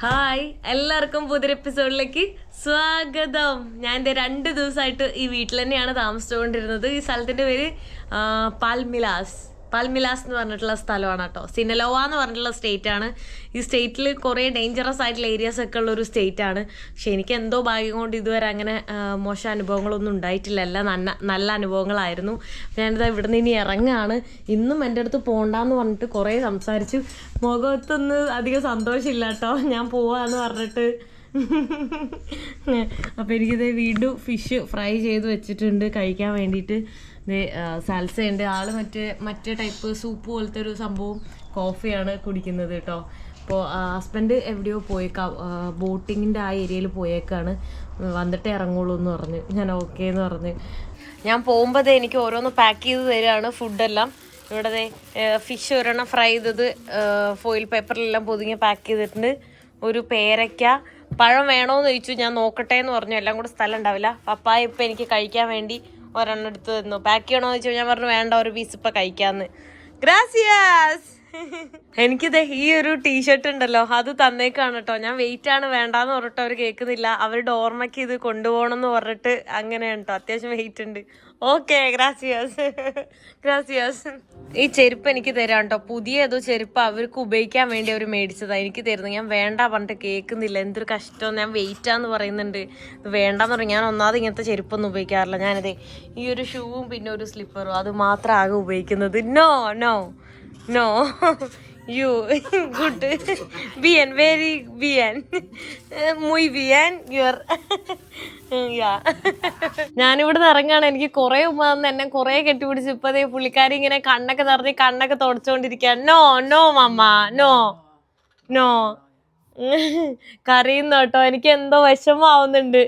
Hi എല്ലാവർക്കും പുതിയൊരു എപ്പിസോഡിലേക്ക് സ്വാഗതം. ഞാൻ എന്റെ രണ്ട് ദിവസമായിട്ട് ഈ വീട്ടിൽ തന്നെയാണ് താമസിച്ചുകൊണ്ടിരുന്നത്. ഈ സ്ഥലത്തിന്റെ പേര് പാൽമിലാസ്. പാൽമിലാസ് എന്ന് പറഞ്ഞിട്ടുള്ള സ്ഥലമാണ് കേട്ടോ. സിനലോവ എന്ന് പറഞ്ഞിട്ടുള്ള സ്റ്റേറ്റ് ആണ്. ഈ സ്റ്റേറ്റിൽ കുറേ ഡേഞ്ചറസ് ആയിട്ടുള്ള ഏരിയാസ് ഒക്കെ ഉള്ള ഒരു സ്റ്റേറ്റ് ആണ്. പക്ഷെ എനിക്ക് എന്തോ ഭാഗ്യം കൊണ്ട് ഇതുവരെ അങ്ങനെ മോശ അനുഭവങ്ങളൊന്നും ഉണ്ടായിട്ടില്ല. എല്ലാം നല്ല നല്ല അനുഭവങ്ങളായിരുന്നു. ഞാനിത് ഇവിടുന്ന് ഇനി ഇറങ്ങുകയാണ് ഇന്നും എന്റെ അടുത്ത് പോകണ്ടെന്ന് പറഞ്ഞിട്ട് കുറേ സംസാരിച്ചു. മുഖത്തൊന്ന് അധികം സന്തോഷമില്ല കേട്ടോ. ഞാൻ പോവാന്ന് പറഞ്ഞിട്ട്. അപ്പോൾ എനിക്കിത് വീണ്ടും ഫിഷ് ഫ്രൈ ചെയ്ത് വെച്ചിട്ടുണ്ട്. കഴിക്കാൻ വേണ്ടിയിട്ട്. സാൽസ ഉണ്ട് ആൾ മറ്റേ മറ്റേ ടൈപ്പ് സൂപ്പ് പോലത്തെ ഒരു സംഭവം കോഫിയാണ് കുടിക്കുന്നത് കേട്ടോ അപ്പോൾ ഹസ്ബൻഡ് എവിടെയോ പോയി ബോട്ടിങ്ങിന്റെ ആ ഏരിയയിൽ പോയേക്കാണ്. വന്നിട്ടേ ഇറങ്ങുള്ളൂ എന്ന് പറഞ്ഞ്. ഞാൻ ഓക്കെ എന്ന് പറഞ്ഞ്. ഞാൻ പോകുമ്പോൾ എനിക്ക് ഓരോന്ന് പാക്ക് ചെയ്ത് തരികയാണ് ഫുഡെല്ലാം. ഇവിടെ ഫിഷ് ഒരെണ്ണം ഫ്രൈ ചെയ്തത് ഫോയിൽ പേപ്പറിലെല്ലാം പൊതിഞ്ഞ് പാക്ക് ചെയ്തിട്ടുണ്ട്. ഒരു പേരയ്ക്ക. പഴം വേണോന്ന് ചോദിച്ചു. ഞാൻ നോക്കട്ടെ എന്ന് പറഞ്ഞു. എല്ലാം കൂടെ സ്ഥലം ഉണ്ടാവില്ല. പപ്പായ ഇപ്പം എനിക്ക് കഴിക്കാൻ വേണ്ടി ഒരെണ്ണം എടുത്ത് തന്നു. പാക്ക് ചെയ്യണോന്ന് ചോദിച്ചു ഞാൻ പറഞ്ഞു വേണ്ട ഒരു പീസ് ഇപ്പം കഴിക്കാമെന്ന് ഗ്രാസിയാസ് എനിക്കിത് ഈ ഒരു ടീഷർട്ട് ഉണ്ടല്ലോ അത് തന്നേക്കാണ് കേട്ടോ ഞാൻ വെയിറ്റ് ആണ് വേണ്ടാന്ന് പറഞ്ഞിട്ട് അവർ കേൾക്കുന്നില്ല. അവരുടെ ഓർമ്മയ്ക്ക് ഇത് കൊണ്ടുപോകണം എന്ന് പറഞ്ഞിട്ട് അങ്ങനെയാണ് കേട്ടോ അത്യാവശ്യം വെയിറ്റ് ഉണ്ട്. ഓക്കെ ഗ്രാസിയാസ്. ഗ്രാസിയാസ്. ഈ ചെരുപ്പ് എനിക്ക് തരാം കേട്ടോ പുതിയ ഏതോ ചെരുപ്പ്. അവർക്ക് ഉപയോഗിക്കാൻ വേണ്ടി അവർ മേടിച്ചതാണ് എനിക്ക് തരുന്നത്. ഞാൻ വേണ്ട പറഞ്ഞിട്ട് കേൾക്കുന്നില്ല. എന്തൊരു കഷ്ടം. ഞാൻ വെയിറ്റാന്ന് പറയുന്നുണ്ട്. വേണ്ടാന്ന് പറഞ്ഞു. ഞാൻ ഒന്നാമത് ഇങ്ങനത്തെ ചെരുപ്പൊന്നും ഉപയോഗിക്കാറില്ല. ഞാനതേ ഈ ഒരു ഷൂവും പിന്നെ ഒരു സ്ലിപ്പറും. അത് മാത്രം ആകെ ഉപയോഗിക്കുന്നത്. No no no. You good. bien, very bien. Muy bien. Your ഞാനിവിടെ ഇറങ്ങാണ് എനിക്ക് കുറെ ഉമ്മ തന്ന് എന്നെ കുറെ കെട്ടിപിടിച്ച് ഇപ്പതേ പുള്ളിക്കാരി ഇങ്ങനെ കണ്ണൊക്കെ നിറഞ്ഞ് കണ്ണൊക്കെ തുടച്ചോണ്ടിരിക്കാൻ no no mama no no കറിയുന്നോട്ടോ എനിക്ക് എന്തോ വിഷമാവുന്നുണ്ട്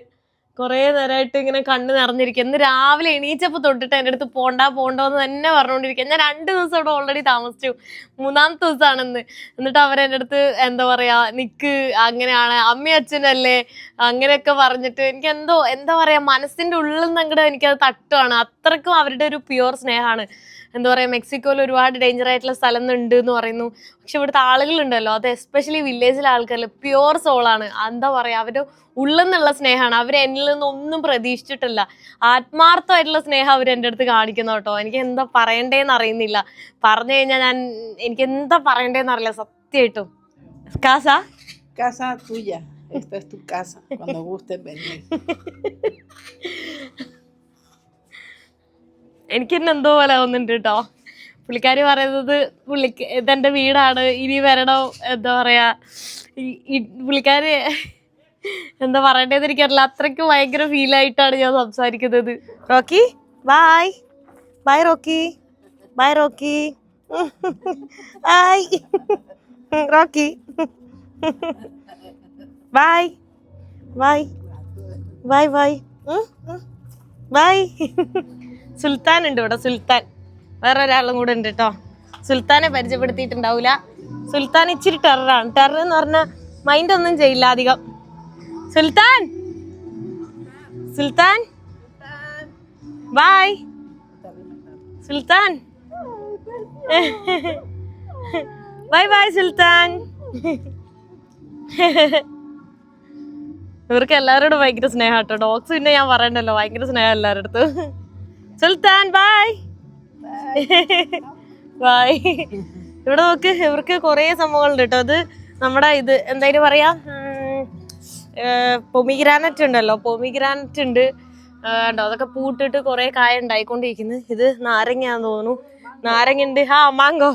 കുറേ നേരമായിട്ട് ഇങ്ങനെ കണ്ണ് നിറഞ്ഞിരിക്കും. ഇന്ന് രാവിലെ എണീച്ചപ്പോൾ തൊട്ടിട്ട് എന്റെ അടുത്ത് പോണ്ട പോണ്ടോന്ന് തന്നെ പറഞ്ഞുകൊണ്ടിരിക്കുക ഞാൻ രണ്ട് ദിവസം ഇവിടെ ഓൾറെഡി താമസിച്ചു. മൂന്നാമത്തെ ദിവസമാണെന്ന് എന്നിട്ട് അവരെന്റെ അടുത്ത് എന്താ പറയാ നിക്ക് അങ്ങനെയാണ് അമ്മയും അച്ഛനല്ലേ അങ്ങനെയൊക്കെ പറഞ്ഞിട്ട് എനിക്ക് എന്തോ എന്താ പറയാ മനസ്സിന്റെ ഉള്ളിൽ നിന്ന് അങ്ങോട്ട് എനിക്കത് തട്ടുവാണ്. അത്രക്കും അവരുടെ ഒരു പ്യുവർ സ്നേഹമാണ്. എന്താ പറയുക മെക്സിക്കോയിൽ ഒരുപാട് ഡേഞ്ചർ ആയിട്ടുള്ള സ്ഥലം ഉണ്ട് എന്ന് പറയുന്നു. പക്ഷെ ഇവിടുത്തെ ആളുകളുണ്ടല്ലോ അത് എസ്പെഷ്യലി വില്ലേജിലെ ആൾക്കാരിൽ പ്യുവർ സോളാണ് എന്താ പറയുക അവരുടെ ഉള്ളിൽ നിന്നുള്ള സ്നേഹമാണ്. അവർ എന്നിൽ നിന്നൊന്നും പ്രതീക്ഷിച്ചിട്ടില്ല. ആത്മാർത്ഥമായിട്ടുള്ള സ്നേഹം അവർ എന്റെ അടുത്ത് കാണിക്കുന്നു കേട്ടോ. എനിക്ക് എന്താ പറയണ്ടേന്ന് അറിയുന്നില്ല. പറഞ്ഞു കഴിഞ്ഞാൽ ഞാൻ എനിക്ക് എന്താ പറയണ്ടേന്ന് അറിയില്ല സത്യമായിട്ടും. കാസ? കാസ തുയ്യ Esta es tu casa. Cuando gustes venir. എനിക്ക് തന്നെ എന്തോ പോലെ ആവുന്നുണ്ട് കേട്ടോ പുള്ളിക്കാരി പറയുന്നത് പുള്ളിക്ക് ഇതെന്റെ വീടാണ് ഇനി വരണോ എന്താ പറയാ പുള്ളിക്കാരി എന്താ പറയണ്ടേന്ന് എനിക്കറിയില്ല. അത്രയ്ക്ക് ഭയങ്കര ഫീൽ ആയിട്ടാണ് ഞാൻ സംസാരിക്കുന്നത്. Rocky bye bye Rocky. Bye Rocky. Bye Rocky. Bye bye bye bye bye Sultan ഉണ്ട് ഇവിടെ സുൽത്താൻ. വേറെ ഒരാളും കൂടെ ഉണ്ട് കേട്ടോ സുൽത്താനെ പരിചയപ്പെടുത്തിയിട്ടുണ്ടാവൂല. സുൽത്താൻ ഇച്ചിരി ടെററാണ്. ടെറർ എന്ന് പറഞ്ഞാൽ മൈൻഡ് ഒന്നും ചെയ്യില്ല അധികം. സുൽത്താൻ! സുൽത്താൻ! ബായ്! സുൽത്താൻ! Bye bye Sultan! ഇവർക്ക് എല്ലാവരോടും ഭയങ്കര സ്നേഹം കേട്ടോ ഡോഗ്സ് പിന്നെ ഞാൻ പറയണ്ടല്ലോ ഭയങ്കര സ്നേഹം എല്ലാവരുടെ അടുത്തും. സുൽത്താൻ ബായ് ബായ് ഇവിടെ നോക്ക് ഇവർക്ക് കുറേ സംഭവങ്ങളുണ്ട് കേട്ടോ അത് നമ്മുടെ ഇത് എന്തായാലും പറയാ പൊമിഗ്രാനറ്റ് ഉണ്ടല്ലോ. പൊമിഗ്രാനറ്റ് ഉണ്ട്. ഉണ്ടോ അതൊക്കെ പൂട്ടിട്ട് കുറേ കായ ഉണ്ടായിക്കൊണ്ടിരിക്കുന്നു. ഇത് നാരങ്ങയാന്ന് തോന്നുന്നു. നാരങ്ങ ഉണ്ട് ആ മാങ്കോ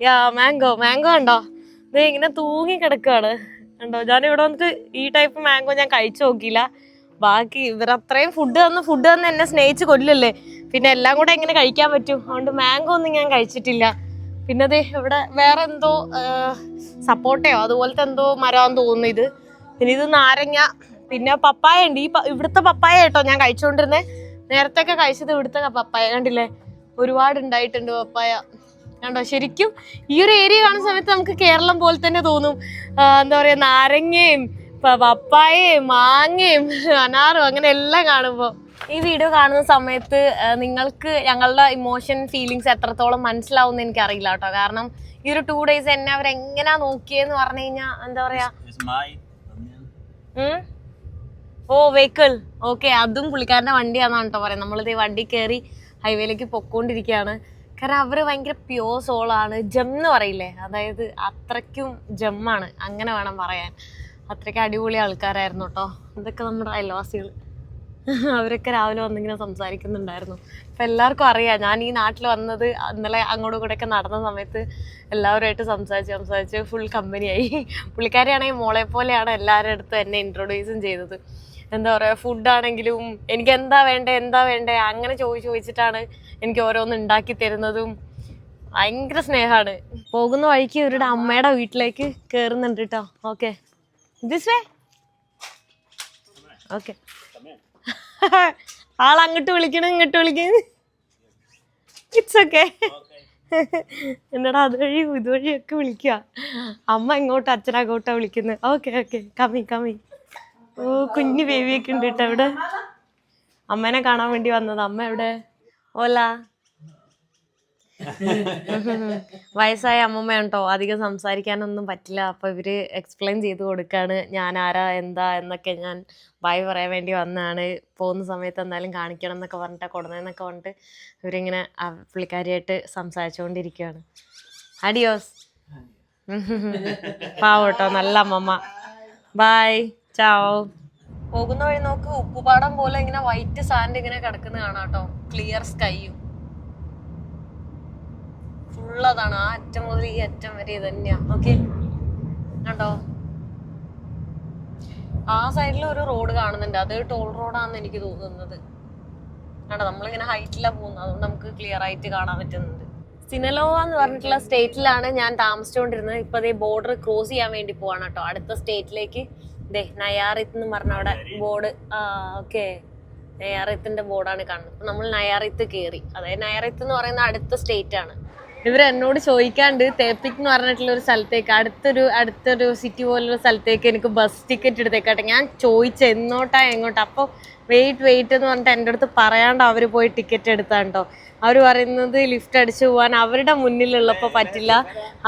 യാ മാങ്കോ മാങ്കോ ഉണ്ടോ ഇത് ഇങ്ങനെ തൂങ്ങി കിടക്കുകയാണ് ഉണ്ടോ ഞാൻ ഇവിടെ വന്നിട്ട് ഈ ടൈപ്പ് മാങ്കോ ഞാൻ കഴിച്ചു നോക്കിയില്ല. ബാക്കി ഇവർ അത്രയും ഫുഡ് തന്ന് ഫുഡ് തന്ന് എന്നെ സ്നേഹിച്ച് കൊല്ലല്ലേ? പിന്നെ എല്ലാം കൂടെ എങ്ങനെ കഴിക്കാൻ പറ്റും? അതുകൊണ്ട് മാംഗോ ഒന്നും ഞാൻ കഴിച്ചിട്ടില്ല. പിന്നെ അതെ ഇവിടെ വേറെ എന്തോ സപ്പോട്ടയോ അതുപോലത്തെ എന്തോ മരമാന്ന് തോന്നുന്നു ഇത്. പിന്നെ ഇത് നാരങ്ങ പിന്നെ പപ്പായ ഉണ്ട്. ഈ ഇവിടുത്തെ പപ്പായ കേട്ടോ ഞാൻ കഴിച്ചുകൊണ്ടിരുന്നേ നേരത്തെ ഒക്കെ കഴിച്ചത് ഇവിടുത്തെ പപ്പായ. കണ്ടില്ലേ? ഒരുപാട് ഉണ്ടായിട്ടുണ്ട് പപ്പായ. കണ്ടോ? ശരിക്കും ഈ ഒരു ഏരിയ കാണുന്ന സമയത്ത് നമുക്ക് കേരളം പോലെ തന്നെ തോന്നും. എന്താ പറയുക നാരങ്ങയും പപ്പായയും മാങ്ങയും അനാറും അങ്ങനെ എല്ലാം കാണുമ്പോ. ഈ വീഡിയോ കാണുന്ന സമയത്ത് നിങ്ങൾക്ക് ഞങ്ങളുടെ ഇമോഷൻ ഫീലിങ്സ് എത്രത്തോളം മനസ്സിലാവും എനിക്ക് അറിയില്ല കേട്ടോ. കാരണം ഈ ഒരു ടു ഡേയ്സ് എന്നെ അവരെങ്ങനെയാ നോക്കിയെന്ന് പറഞ്ഞു കഴിഞ്ഞാൽ എന്താ പറയാ? ഓ വെഹിക്കിൾ ഓക്കെ അതും പുള്ളിക്കാരന്റെ വണ്ടിയാണെന്നാണ് കേട്ടോ പറയുന്നത്. നമ്മളിത് ഈ വണ്ടി കയറി ഹൈവേയിലേക്ക് പൊക്കോണ്ടിരിക്കുകയാണ്. കാരണം അവർ ഭയങ്കര പ്യോർ സോളാണ് ജം എന്ന് പറയില്ലേ? അതായത് അത്രയ്ക്കും ജമ്മാണ് അങ്ങനെ വേണം പറയാൻ. അത്രയ്ക്ക് അടിപൊളി ആൾക്കാരായിരുന്നു കേട്ടോ. ഇതൊക്കെ നമ്മുടെ അയൽവാസികൾ അവരൊക്കെ രാവിലെ വന്നിങ്ങനെ സംസാരിക്കുന്നുണ്ടായിരുന്നു. അപ്പം എല്ലാവർക്കും അറിയാം ഞാൻ ഈ നാട്ടിൽ വന്നത് ഇന്നലെ അങ്ങോട്ടും ഇങ്ങോട്ടൊക്കെ നടന്ന സമയത്ത് എല്ലാവരുമായിട്ട് സംസാരിച്ച് സംസാരിച്ച് ഫുൾ കമ്പനിയായി പുള്ളിക്കാരിയാണെങ്കിൽ മോളെ പോലെയാണ് എല്ലാവരുടെ അടുത്ത് എന്നെ ഇൻട്രൊഡ്യൂസും ചെയ്തത്. എന്താ പറയുക ഫുഡാണെങ്കിലും എനിക്ക് എന്താ വേണ്ടേ എന്താ വേണ്ടേ അങ്ങനെ ചോദിച്ച് ചോദിച്ചിട്ടാണ് എനിക്ക് ഓരോന്ന് ഉണ്ടാക്കി തരുന്നതും ഭയങ്കര സ്നേഹമാണ്. പോകുന്ന വഴിക്ക് ഇവരുടെ അമ്മയുടെ വീട്ടിലേക്ക് കയറുന്നുണ്ട് കേട്ടോ ഓക്കെ ദിസ് വേ ഓക്കെ ആൾ അങ്ങോട്ട് വിളിക്കണം ഇങ്ങോട്ട് വിളിക്കണം. ഇറ്റ്സ് ഓക്കെ എന്നടാ അതുവഴി ഇതുവഴിയൊക്കെ വിളിക്കുക. അമ്മ ഇങ്ങോട്ട് അച്ഛനങ്ങോട്ടാ വിളിക്കുന്നത് ഓക്കെ ഓക്കെ കമ്മി കമ്മി ഓ കുഞ്ഞു ബേബിയൊക്കെ ഉണ്ട് കേട്ടോ ഇവിടെ. അമ്മേനെ കാണാൻ വേണ്ടി വന്നത്. അമ്മ എവിടെ? ഓല. വയസ്സായ അമ്മമ്മയുണ്ടോ കേട്ടോ അധികം സംസാരിക്കാനൊന്നും പറ്റില്ല. അപ്പൊ ഇവർ എക്സ്പ്ലെയിൻ ചെയ്ത് കൊടുക്കാണ്. ഞാൻ ആരാ എന്താ എന്നൊക്കെ ഞാൻ ബായ് പറയാൻ വേണ്ടി വന്നാണ്. പോകുന്ന സമയത്ത് എന്തായാലും കാണിക്കണം എന്നൊക്കെ പറഞ്ഞിട്ട് കൊടുന്നതെന്നൊക്കെ പറഞ്ഞിട്ട് ഇവരിങ്ങനെ ആ പുള്ളിക്കാരിയായിട്ട് സംസാരിച്ചുകൊണ്ടിരിക്കുകയാണ് അഡിയോസ് പാവട്ടോ നല്ല അമ്മമ്മ. ബായ് ചാവോ പോകുന്ന വഴി നോക്ക് ഉപ്പുപാടം പോലെ ഇങ്ങനെ വൈറ്റ് സാൻഡ് ഇങ്ങനെ കിടക്കുന്ന കാണാട്ടോ ക്ലിയർ സ്കൈയും അതാണ് ആ അറ്റം മുതൽ ഈ അറ്റം വരെ ഇത് തന്നെയാ. ഓക്കെ കണ്ടോ? ആ സൈഡിൽ ഒരു റോഡ് കാണുന്നുണ്ട്. അത് ടോൾ റോഡാണെന്ന് എനിക്ക് തോന്നുന്നത്. കണ്ടോ? നമ്മളിങ്ങനെ ഹൈറ്റിലാണ് പോകുന്നത്. അതുകൊണ്ട് നമുക്ക് ക്ലിയർ ആയിട്ട് കാണാൻ പറ്റുന്നുണ്ട്. സിനലോവ എന്ന് പറഞ്ഞിട്ടുള്ള സ്റ്റേറ്റിലാണ് ഞാൻ താമസിച്ചുകൊണ്ടിരുന്നത്. ഇപ്പൊ അതേ ബോർഡർ ക്രോസ് ചെയ്യാൻ വേണ്ടി പോവാണ് കേട്ടോ. അടുത്ത സ്റ്റേറ്റിലേക്ക് ദേ നയാറിത്ത് എന്ന് പറഞ്ഞ അവിടെ ബോർഡ് ആ ഓക്കെ നയാറിത്തിന്റെ ബോർഡാണ് കാണുന്നത്. നമ്മൾ നയാറിത്ത് കേറി. അതായത് നയാറിത്ത് എന്ന് പറയുന്ന അടുത്ത സ്റ്റേറ്റ് ആണ്. ഇവർ എന്നോട് ചോദിക്കാണ്ട് തേപ്പിക് എന്ന് പറഞ്ഞിട്ടുള്ള ഒരു സ്ഥലത്തേക്ക് അടുത്തൊരു അടുത്തൊരു സിറ്റി പോലുള്ള സ്ഥലത്തേക്ക് എനിക്ക് ബസ് ടിക്കറ്റ് എടുത്തേക്കാട്ടെ. ഞാൻ ചോദിച്ച എന്നോട്ടാ എങ്ങോട്ടാ? അപ്പോൾ വെയിറ്റ് വെയിറ്റ് എന്ന് പറഞ്ഞിട്ട് എന്റെ അടുത്ത് പറയാണ്ട് അവർ പോയി ടിക്കറ്റ് എടുത്താണ്ടോ അവർ പറയുന്നത് ലിഫ്റ്റ് അടിച്ചു പോകാൻ അവരുടെ മുന്നിലുള്ളപ്പോൾ പറ്റില്ല.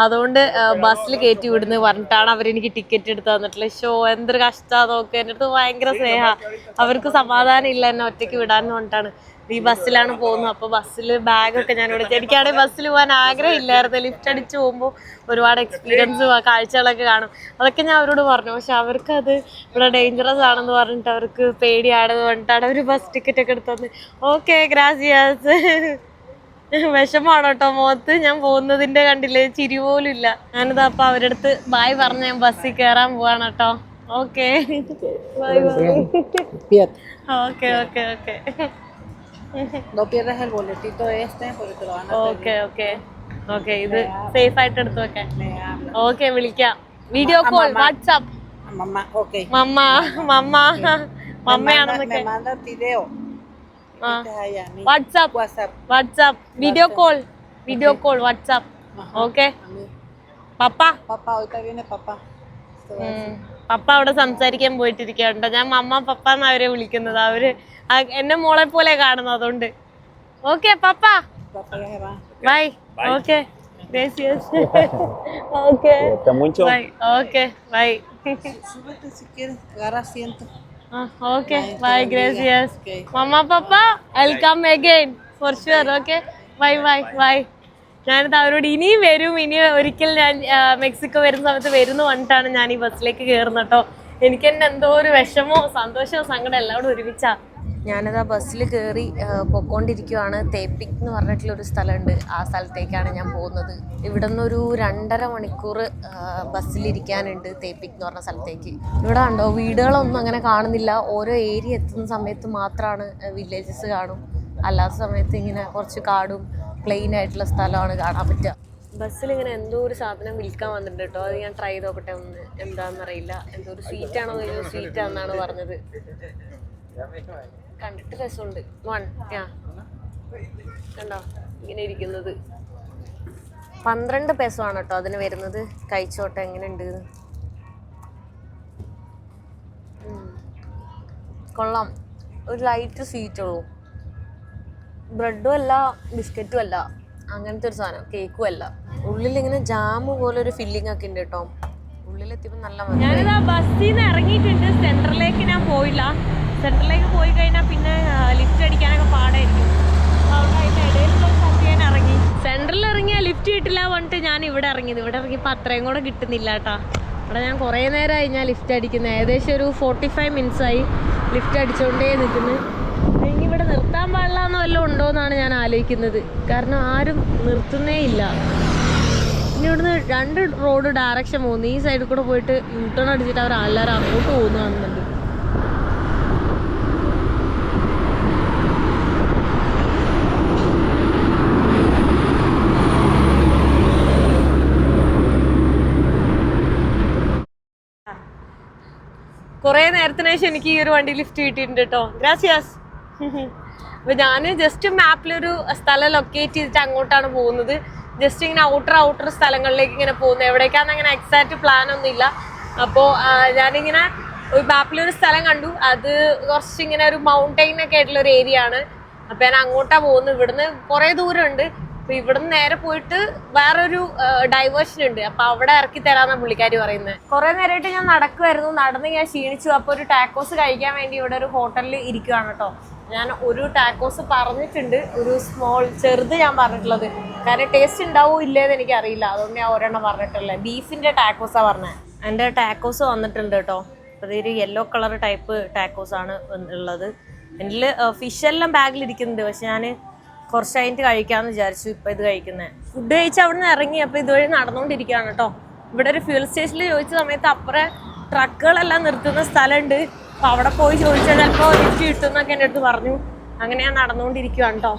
അതുകൊണ്ട് ബസ്സിൽ കയറ്റി വിടുന്നു പറഞ്ഞിട്ടാണ് അവരെനിക്ക് ടിക്കറ്റ് എടുത്ത് തന്നിട്ടുള്ളത്. ഷോ എന്തൊരു കഷ്ടമാണെന്ന് നോക്കുക എന്റെ അടുത്ത് ഭയങ്കര സ്നേഹമാണ് അവർക്ക് സമാധാനം ഇല്ല എന്നെ ഒറ്റയ്ക്ക് വിടാൻ പറഞ്ഞിട്ടാണ്. ഈ ബസ്സിലാണ് പോകുന്നത്. അപ്പോൾ ബസ്സിൽ ബാഗൊക്കെ ഞാൻ ഇവിടെ എനിക്കാണെങ്കിൽ ബസ്സിൽ പോകാൻ ആഗ്രഹമില്ലായിരുന്നു. ലിഫ്റ്റ് അടിച്ച് പോകുമ്പോൾ ഒരുപാട് എക്സ്പീരിയൻസ് കാഴ്ചകളൊക്കെ കാണും. അതൊക്കെ ഞാൻ അവരോട് പറഞ്ഞു. പക്ഷെ അവർക്ക് അത് ഇവിടെ ഡേഞ്ചറസ് ആണെന്ന് പറഞ്ഞിട്ട് അവർക്ക് പേടിയാണെന്ന് പറഞ്ഞിട്ടാണ് അവർ ബസ് ടിക്കറ്റ് ഒക്കെ എടുത്തു ഓക്കെ ഗ്രാസിയാസ് വിഷമാണ് കേട്ടോ മുഖത്ത്? ഞാൻ പോകുന്നതിന്റെ കണ്ടില്ലേ ചിരി പോലും ഇല്ല. ഞാനിതാ അപ്പൊ അവരുടെ അടുത്ത് ബായ് പറഞ്ഞ് ഞാൻ ബസ്സിൽ കയറാൻ പോവാണ് കേട്ടോ okay bye bye. Okay okay okay No pierdas el boletito este porque te lo van a okay okay okay ഇത് സേഫ് ആയിട്ട് എടുത്തു വെക്കാൻ Me habla. ഓക്കെ വിളിക്കാം video call WhatsApp Ah, Mamá, ok. മമ്മ മമ്മ Me മമ്മയാണെന്നൊക്കെ manda video. Ah. Este es allá, mi WhatsApp WhatsApp. WhatsApp video call video call WhatsApp okay A mí. Papa Papá, ahorita viene papá. Te voy a decir. Papa അവിടെ സംസാരിക്കാൻ പോയിട്ടിരിക്കണ്ടോ ഞാൻ മമ്മ പപ്പ എന്നാ അവരെ വിളിക്കുന്നത്. അവർ എന്നെ മോളെ പോലെ കാണുന്നു അതുകൊണ്ട്. Okay papa. Bye okay okay okay bye. Okay bye ഗ്രേസിയസ്. Mama papa welcome again for sure okay bye bye bye ഞാനിത് അവരോട് ഇനിയും വരും ഇനി ഒരിക്കൽ ഞാൻ മെക്സിക്കോ വരുന്ന സമയത്ത് വരുന്ന പറഞ്ഞിട്ടാണ് ഞാൻ ഈ ബസ്സിലേക്ക് കയറുന്നത് കേട്ടോ എനിക്ക് തന്നെ എന്തോ ഒരു വിഷമോ സന്തോഷമോ സങ്കടം എല്ലാം കൂടെ ഒരുമിച്ചാ. ഞാനത് ആ ബസ്സിൽ കയറി പൊക്കോണ്ടിരിക്കുവാണ്. തേപ്പിക് എന്ന് പറഞ്ഞിട്ടുള്ള ഒരു സ്ഥലമുണ്ട്. ആ സ്ഥലത്തേക്കാണ് ഞാൻ പോകുന്നത്. ഇവിടെ നിന്നൊരു രണ്ടര മണിക്കൂർ ബസ്സിലിരിക്കാനുണ്ട് തേപ്പിക് എന്ന് പറഞ്ഞ സ്ഥലത്തേക്ക്. ഇവിടെ കണ്ടോ വീടുകളൊന്നും അങ്ങനെ കാണുന്നില്ല. ഓരോ ഏരിയ എത്തുന്ന സമയത്ത് മാത്രമാണ് വില്ലേജസ് കാണും. അല്ലാത്ത സമയത്ത് ഇങ്ങനെ കുറച്ച് കാടും പ്ലെയിൻ ആയിട്ടുള്ള സ്ഥലമാണ് കാണാൻ പറ്റുക. ബസ്സിൽ ഇങ്ങനെ എന്തോ ഒരു സാധനം വിൽക്കാൻ വന്നിട്ടുണ്ട് കേട്ടോ. അത് ഞാൻ ട്രൈ ചെയ്ത് നോക്കട്ടെ ഒന്ന്. എന്താണെന്നറിയില്ല എന്തോ ഒരു സ്വീറ്റ് ആണോ എന്ന് സ്വീറ്റ് ആണെന്നാണ് പറഞ്ഞത്. കണ്ടിട്ട് രസമുണ്ട്. വൺ ആ കണ്ടോ? ഇങ്ങനെ ഇരിക്കുന്നത്. പന്ത്രണ്ട് പെസോ ആണ് കേട്ടോ അതിന് വരുന്നത്. കഴിച്ചോട്ടെ എങ്ങനെ ഉണ്ട് കൊള്ളാം. ഒരു ലൈറ്റ് സ്വീറ്റ് ഉള്ളൂ. ബ്രെഡും അല്ല ബിസ്ക്കറ്റും അല്ല അങ്ങനത്തെ ഒരു സാധനം കേക്കും അല്ല. ഉള്ളിൽ ഇങ്ങനെ ജാമ് പോലെ ഒരു ഫില്ലിംഗ് ഒക്കെ ഉണ്ട് കേട്ടോ. ഉള്ളിലെത്തിയപ്പോൾ നല്ല ഞാനിതാ ബസ്സിൽ നിന്ന് ഇറങ്ങിയിട്ടുണ്ട്. സെൻട്രലിലേക്ക് ഞാൻ പോയില്ല. സെൻട്രലിലേക്ക് പോയി കഴിഞ്ഞാൽ പിന്നെ ലിഫ്റ്റ് അടിക്കാനൊക്കെ പാടായിരിക്കും. ഇറങ്ങി. സെൻട്രലിൽ ഇറങ്ങിയാൽ ലിഫ്റ്റ് കിട്ടില്ല പറഞ്ഞിട്ട് ഞാൻ ഇവിടെ ഇറങ്ങിയത്. ഇവിടെ ഇറങ്ങിയപ്പോൾ അത്രയും കൂടെ കിട്ടുന്നില്ല കേട്ടാ. ഇവിടെ ഞാൻ കുറേ നേരമായി ഞാൻ ലിഫ്റ്റ് അടിക്കുന്നത് ഏകദേശം ഒരു ഫോർട്ടി ഫൈവ് മിനിറ്റ്സ് ആയി ലിഫ്റ്റ് അടിച്ചുകൊണ്ടേ നിൽക്കുന്നത് നിർത്താൻ പാടില്ല എന്ന് വല്ലതും ഉണ്ടോ എന്നാണ് ഞാൻ ആലോചിക്കുന്നത്. കാരണം ആരും നിർത്തുന്നേ ഇല്ല. ഇനി ഇവിടുന്ന് രണ്ട് റോഡ് ഡയറക്ഷൻ പോകുന്നു. ഈ സൈഡിൽ കൂടെ പോയിട്ട് യൂട്ടേൺ അടിച്ചിട്ട് അവർ എല്ലാവരും അങ്ങോട്ട് പോകുന്നു കാണുന്നുണ്ട് കുറേ നേരത്തിന് ശേഷം എനിക്ക് ഈ ഒരു വണ്ടി ലിഫ്റ്റ് കിട്ടിയിട്ടുണ്ട് കേട്ടോ ഗ്രാസിയാസ് അപ്പൊ ഞാൻ ജസ്റ്റ് മാപ്പിലൊരു സ്ഥലം ലൊക്കേറ്റ് ചെയ്തിട്ട് അങ്ങോട്ടാണ് പോകുന്നത്. ജസ്റ്റ് ഇങ്ങനെ ഔട്ടർ ഔട്ടർ സ്ഥലങ്ങളിലേക്ക് ഇങ്ങനെ പോകുന്നത്. എവിടേക്കാന്ന് അങ്ങനെ എക്സാക്ട് പ്ലാൻ ഒന്നും ഇല്ല അപ്പോൾ ഞാനിങ്ങനെ ഒരു മാപ്പിലൊരു സ്ഥലം കണ്ടു. അത് കുറച്ച് ഇങ്ങനെ ഒരു മൗണ്ടൈൻ ഒക്കെ ആയിട്ടുള്ള ഒരു ഏരിയ ആണ്. അപ്പൊ ഞാൻ അങ്ങോട്ടാ പോകുന്നത്. ഇവിടുന്ന് കുറെ ദൂരമുണ്ട്. അപ്പൊ ഇവിടുന്ന് നേരെ പോയിട്ട് വേറൊരു ഡൈവേർഷൻ ഉണ്ട്. അപ്പൊ അവിടെ ഇറക്കി തരാന്നാ പുള്ളിക്കാരി പറയുന്നത് കുറെ നേരമായിട്ട് ഞാൻ നടക്കുമായിരുന്നു നടന്ന് ഞാൻ ക്ഷീണിച്ചു. അപ്പൊ ഒരു ടാക്കോസ് കഴിക്കാൻ വേണ്ടി ഇവിടെ ഒരു ഹോട്ടലിൽ ഇരിക്കുവാണ് കേട്ടോ. ഞാൻ ഒരു ടാക്കോസ് പറഞ്ഞിട്ടുണ്ട് ഒരു സ്മോൾ ചെറുത് ഞാൻ പറഞ്ഞിട്ടുള്ളത്. കാരണം ടേസ്റ്റ് ഉണ്ടാവോ ഇല്ലേന്ന് എനിക്ക് അറിയില്ല അതുകൊണ്ട് ഞാൻ ഒരെണ്ണം പറഞ്ഞിട്ടില്ല. ബീഫിന്റെ ടാക്കോസാണ് പറഞ്ഞത് എന്റെ ടാക്കോസ് വന്നിട്ടുണ്ട് കേട്ടോ. അതൊരു യെല്ലോ കളർ ടൈപ്പ് ടാക്കോസ് ആണ് ഉള്ളത്. എന്റെ ഫിഷെല്ലാം ബാഗിലിരിക്കുന്നുണ്ട് പക്ഷെ ഞാൻ കുറച്ച് കഴിഞ്ഞിട്ട് കഴിക്കാമെന്ന് വിചാരിച്ചു ഇപ്പം ഇത് കഴിക്കുന്നത് ഫുഡ് കഴിച്ച് അവിടെ നിന്ന് ഇറങ്ങി. അപ്പോൾ ഇതുവഴി നടന്നുകൊണ്ടിരിക്കുകയാണ് കേട്ടോ. ഇവിടെ ഒരു ഫ്യൂൽ സ്റ്റേഷനിൽ ചോദിച്ച സമയത്ത് അപ്പുറം ട്രക്കുകളെല്ലാം നിർത്തുന്ന സ്ഥലമുണ്ട് അപ്പോൾ അവിടെ പോയി ചോദിച്ചാൽ ചിലപ്പോ കിട്ടും എന്നൊക്കെ എന്റെ അടുത്ത് പറഞ്ഞു. അങ്ങനെ ഞാൻ നടന്നുകൊണ്ടിരിക്കുകയാണ് കേട്ടോ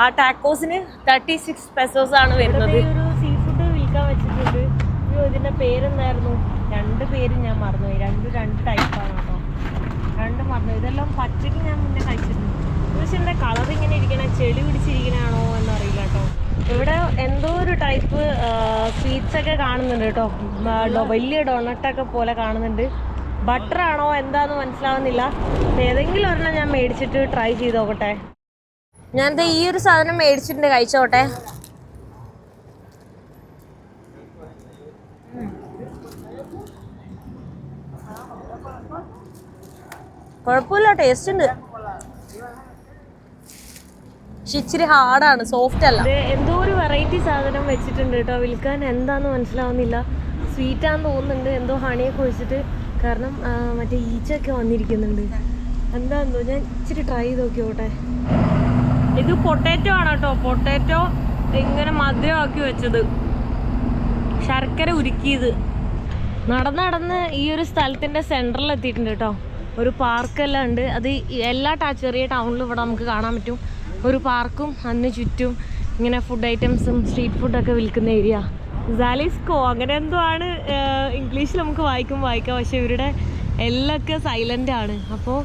ആ ടാക്കോസിന് തേർട്ടി സിക്സ് പെസോസ് ആണ് വരുന്നത്. സീ ഫുഡ് വിൽക്കാൻ വെച്ചിട്ടുണ്ട്. ഇതിന്റെ പേരെന്തായിരുന്നു? രണ്ട് പേര് ഞാൻ മറന്നുപോയി. രണ്ട് രണ്ട് ടൈപ്പാണ് കേട്ടോ രണ്ട് മറന്നു. ഇതെല്ലാം പച്ചക്ക് ഞാൻ മുന്നേ കഴിച്ചിട്ടുണ്ട്. പക്ഷെ എന്റെ കളർ ഇങ്ങനെ ഇരിക്കണ ചെളി പിടിച്ചിരിക്കണാണോ എന്നറിയില്ല കേട്ടോ ഇവിടെ എന്തോ ഒരു ടൈപ്പ് സ്വീറ്റ്സ് ഒക്കെ കാണുന്നുണ്ട് കേട്ടോ വലിയ ഡൊണട്ടൊക്കെ പോലെ കാണുന്നുണ്ട്. ബട്ടർ ആണോ എന്താന്ന് മനസ്സിലാവുന്നില്ല. ഏതെങ്കിലും ഒരെണ്ണം ഞാൻ മേടിച്ചിട്ട് ട്രൈ ചെയ്ത് നോക്കട്ടെ. ഞാനിത് ഈ ഒരു സാധനം മേടിച്ചിട്ടുണ്ട് കഴിച്ചോട്ടെ. കുഴപ്പമില്ല ടേസ്റ്റ് ഉണ്ട്. ഇച്ചിരി ഹാർഡാണ് സോഫ്റ്റ് അല്ല. എന്തോ ഒരു വെറൈറ്റി സാധനം വെച്ചിട്ടുണ്ട് കേട്ടോ. വിൽക്കാൻ എന്താന്ന് മനസ്സിലാവുന്നില്ല. സ്വീറ്റാന്ന് തോന്നുന്നുണ്ട്. എന്തോ ഹണിയൊക്കെ ഒഴിച്ചിട്ട് കാരണം മറ്റേ ഈച്ചയൊക്കെ വന്നിരിക്കുന്നുണ്ട്. എന്താണെന്നോ ഞാൻ ഇച്ചിരി ട്രൈ ചെയ്ത് നോക്കിയോട്ടെ ഇത് പൊട്ടാറ്റോ ആണ് കേട്ടോ പൊട്ടാറ്റോ ഇങ്ങനെ മധുരമാക്കി വെച്ചത്. ശർക്കര ഉരുക്കിയത്. നടന്ന് നടന്ന് ഈ ഒരു സ്ഥലത്തിന്റെ സെന്ററിൽ എത്തിയിട്ടുണ്ട് കേട്ടോ ഒരു പാർക്കെല്ലാം ഉണ്ട്. അത് എല്ലാ ചെറിയ ടൗണിലും ഇവിടെ നമുക്ക് കാണാൻ പറ്റും. ഒരു പാർക്കും അതിന് ചുറ്റും ഇങ്ങനെ ഫുഡ് ഐറ്റംസും സ്ട്രീറ്റ് ഫുഡൊക്കെ വിൽക്കുന്ന ഏരിയ സാലിസ്കോ അങ്ങനെ എന്തോ ആണ് ഇംഗ്ലീഷിൽ നമുക്ക് വായിക്കും വായിക്കാം. പക്ഷെ ഇവരുടെ എല്ലൊക്കെ സൈലന്റ് ആണ്. അപ്പോൾ